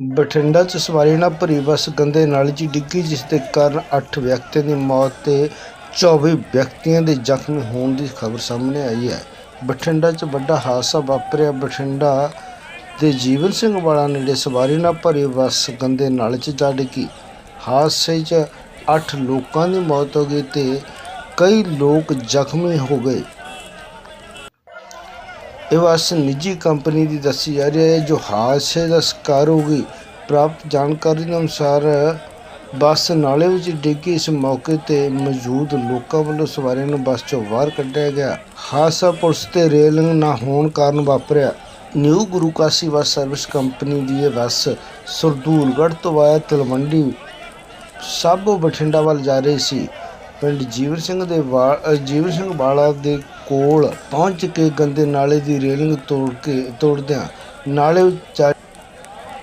ਬਠਿੰਡਾ 'ਚ ਸਵਾਰੀ ਨਾਲ ਭਰੀ ਬੱਸ ਗੰਦੇ ਨਾਲੇ 'ਚ ਡਿੱਗੀ, ਜਿਸ ਦੇ ਕਾਰਨ 8 ਵਿਅਕਤੀਆਂ ਦੀ ਮੌਤ ਤੇ 24 ਵਿਅਕਤੀਆਂ ਦੇ ਜ਼ਖਮੀ ਹੋਣ ਦੀ ਖਬਰ ਸਾਹਮਣੇ ਆਈ ਹੈ। ਬਠਿੰਡਾ 'ਚ ਵੱਡਾ ਹਾਦਸਾ ਵਾਪਰਿਆ। ਬਠਿੰਡਾ ਦੇ ਜੀਵਨ ਸਿੰਘ ਵਾਲਾ ਨੇੜੇ ਸਵਾਰੀ ਨਾਲ ਭਰੀ ਬੱਸ ਗੰਦੇ ਨਾਲੇ 'ਚ ਜਾ ਡਿੱਗੀ। ਹਾਦਸੇ 'ਚ 8 ਲੋਕਾਂ ਦੀ ਮੌਤ ਹੋ ਗਈ ਤੇ ਕਈ ਲੋਕ ਜ਼ਖਮੀ ਹੋ ਗਏ। ਇਹ ਬੱਸ ਨਿੱਜੀ ਕੰਪਨੀ ਦੀ ਦੱਸੀ ਜਾ ਰਹੀ ਹੈ ਜੋ ਹਾਦਸੇ ਦਾ ਸ਼ਿਕਾਰ ਹੋ ਗਈ। ਪ੍ਰਾਪਤ ਜਾਣਕਾਰੀ ਦੇ ਅਨੁਸਾਰ ਬੱਸ ਨਾਲੇ ਵਿੱਚ ਡਿੱਗੀ। ਇਸ ਮੌਕੇ ਤੇ ਮੌਜੂਦ ਲੋਕਾਂ ਵੱਲੋਂ ਸਵਾਰੀਆਂ ਨੂੰ ਬੱਸ ਚੋਂ ਬਾਹਰ ਕੱਢਿਆ ਗਿਆ। ਹਾਦਸਾ ਪੁਲਿਸ ਤੇ ਰੇਲਿੰਗ ਨਾ ਹੋਣ ਕਾਰਨ ਵਾਪਰਿਆ। New Guru Kashi bus service company ਦੀ ਇਹ ਬੱਸ ਸਰਦੂਲਗੜ੍ਹ ਤੋਂ ਵਾਇਆ ਤਲਵੰਡੀ ਸਾਬੋ ਬਠਿੰਡਾ ਵੱਲ ਜਾ ਰਹੀ ਸੀ। ਪਿੰਡ ਜੀਵਨ ਸਿੰਘ ਦੇ ਵਾ- ਜੀਵਨ ਸਿੰਘ ਵਾਲਾ ਦੇ ਕੋਲ ਪਹੁੰਚ ਕੇ ਗੰਦੇ ਨਾਲੇ ਦੀ ਰੇਲਿੰਗ ਤੋੜ ਕੇ ਤੋੜਦਿਆਂ ਨਾਲੇ ਵਿੱਚ